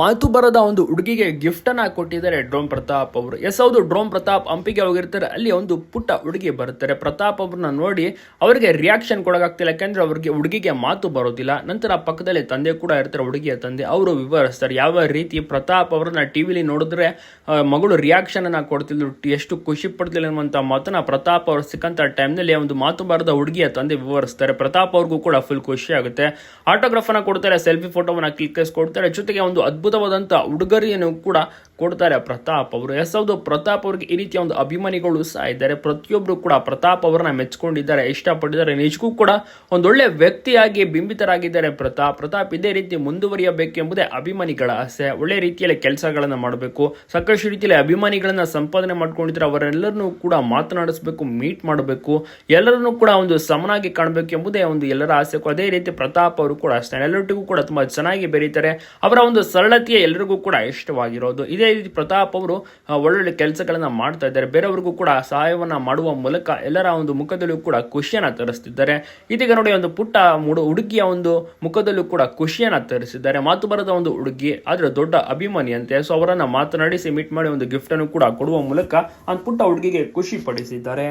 ಮಾತು ಬರದ ಒಂದು ಹುಡುಗಿಗೆ ಗಿಫ್ಟ್ ಅನ್ನ ಕೊಟ್ಟಿದ್ದಾರೆ ಡ್ರೋಮ್ ಪ್ರತಾಪ್ ಅವರು. ಎಸ್, ಹೌದು ಡ್ರೋಮ್ ಪ್ರತಾಪ್ ಹಂಪಿಗೆ ಹೋಗಿರ್ತಾರೆ. ಅಲ್ಲಿ ಒಂದು ಪುಟ್ಟ ಹುಡುಗಿ ಬರುತ್ತಾರೆ ಪ್ರತಾಪ್ ಅವ್ರನ್ನ ನೋಡಿ ಅವರಿಗೆ ರಿಯಾಕ್ಷನ್ ಕೊಡೋಕ್ಕಾಗ್ತಿಲ್ಲ ಯಾಕಂದ್ರೆ ಅವ್ರಿಗೆ ಹುಡುಗಿಗೆ ಮಾತು ಬರೋದಿಲ್ಲ. ನಂತರ ಪಕ್ಕದಲ್ಲಿ ತಂದೆ ಕೂಡ ಇರ್ತಾರೆ, ಹುಡುಗಿಯ ತಂದೆ. ಅವರು ವಿವರಿಸ್ತಾರೆ, ಯಾವ ರೀತಿ ಪ್ರತಾಪ್ ಅವರನ್ನ ಟಿವಿಲಿ ನೋಡಿದ್ರೆ ಮಗಳು ರಿಯಾಕ್ಷನ್ ಅನ್ನ ಕೊಡ್ತಿದ್ರು ಎಷ್ಟು ಖುಷಿ ಪಡ್ತಿಲ್ಲ ಅನ್ನುವಂಥ ಮಾತನ್ನ ಪ್ರತಾಪ್ ಅವರು ಸಿಕ್ಕಂತ ಟೈಮ್ನಲ್ಲಿ ಒಂದು ಮಾತು ಬರದ ಹುಡುಗಿಯ ತಂದೆ ವಿವರಿಸ್ತಾರೆ. ಪ್ರತಾಪ್ ಅವ್ರಿಗೂ ಕೂಡ ಫುಲ್ ಖುಷಿ ಆಗುತ್ತೆ. ಆಟೋಗ್ರಾಫ್ ಅನ್ನ ಕೊಡ್ತಾರೆ ಸೆಲ್ಫಿ ಫೋಟೋವನ್ನ ಕ್ಲಿಕ್ಕಿಸ್ಕೊಡ್ತಾರೆ ಜೊತೆಗೆ ಒಂದು ಅದ್ಭುತವಾದಂತ ಉಡುಗೊರೆಯನ್ನು ಕೂಡ ಕೊಡ್ತಾರೆ ಪ್ರತಾಪ್ ಅವರು. ಎಸ್ ಹೌದು ಪ್ರತಾಪ್ ಅವ್ರಿಗೆ ಈ ರೀತಿಯ ಒಂದು ಅಭಿಮಾನಿಗಳು ಸಹ ಇದ್ದಾರೆ. ಪ್ರತಿಯೊಬ್ಬರು ಕೂಡ ಪ್ರತಾಪ್ ಅವರನ್ನ ಮೆಚ್ಕೊಂಡಿದ್ದಾರೆ, ಇಷ್ಟಪಟ್ಟಿದ್ದಾರೆ. ನಿಜಕ್ಕೂ ಕೂಡ ಒಂದೊಳ್ಳೆ ವ್ಯಕ್ತಿಯಾಗಿ ಬಿಂಬಿತರಾಗಿದ್ದಾರೆ ಪ್ರತಾಪ್. ಪ್ರತಾಪ್ ಇದೇ ರೀತಿ ಮುಂದುವರಿಯಬೇಕೆಂಬುದೇ ಅಭಿಮಾನಿಗಳ ಆಸೆ. ಒಳ್ಳೆ ರೀತಿಯಲ್ಲಿ ಕೆಲಸಗಳನ್ನು ಮಾಡಬೇಕು. ಸಾಕಷ್ಟು ರೀತಿಯಲ್ಲಿ ಅಭಿಮಾನಿಗಳನ್ನ ಸಂಪಾದನೆ ಮಾಡ್ಕೊಂಡಿದ್ರೆ ಅವರೆಲ್ಲರನ್ನೂ ಕೂಡ ಮಾತನಾಡಿಸ್ಬೇಕು ಮೀಟ್ ಮಾಡಬೇಕು. ಎಲ್ಲರನ್ನೂ ಕೂಡ ಒಂದು ಸಮನಾಗಿ ಕಾಣಬೇಕು ಎಂಬುದೇ ಒಂದು ಎಲ್ಲರ ಆಸೆ. ಅದೇ ರೀತಿ ಪ್ರತಾಪ್ ಅವರು ಕೂಡ ಅಷ್ಟೇ. ಎಲ್ಲರಿಗೂ ಕೂಡ ತುಂಬಾ ಚೆನ್ನಾಗಿ ಬೆರೀತಾರೆ. ಅವರ ಒಂದು ಸರಳತೆಯೇ ಎಲ್ಲರಿಗೂ ಕೂಡ ಇಷ್ಟವಾಗಿರೋದು. ಇದೇ ರೀತಿ ಪ್ರತಾಪ್ ಅವರು ಒಳ್ಳೊಳ್ಳೆ ಕೆಲಸಗಳನ್ನ ಮಾಡ್ತಾ ಇದ್ದಾರೆ. ಬೇರೆಯವರಿಗೂ ಕೂಡ ಸಹಾಯವನ್ನ ಮಾಡುವ ಮೂಲಕ ಎಲ್ಲರ ಒಂದು ಮುಖದಲ್ಲೂ ಕೂಡ ಖುಷಿಯನ್ನ ತರಿಸ್ತಿದ್ದಾರೆ. ಇದೀಗ ನೋಡಿ ಒಂದು ಪುಟ್ಟ ಹುಡುಗಿಯ ಒಂದು ಮುಖದಲ್ಲೂ ಕೂಡ ಖುಷಿಯನ್ನ ತರಿಸಿದ್ದಾರೆ. ಮಾತು ಬರದ ಒಂದು ಹುಡುಗಿ, ಆದ್ರೆ ದೊಡ್ಡ ಅಭಿಮಾನಿ ಅಂತೆ ಸೊ ಅವರನ್ನ ಮಾತನಾಡಿಸಿ ಮೀಟ್ ಮಾಡಿ ಒಂದು ಗಿಫ್ಟ್ ಅನ್ನು ಕೂಡ ಕೊಡುವ ಮೂಲಕ ಆ ಪುಟ್ಟ ಹುಡುಗಿಗೆ ಖುಷಿ ಪಡಿಸಿದ್ದಾರೆ.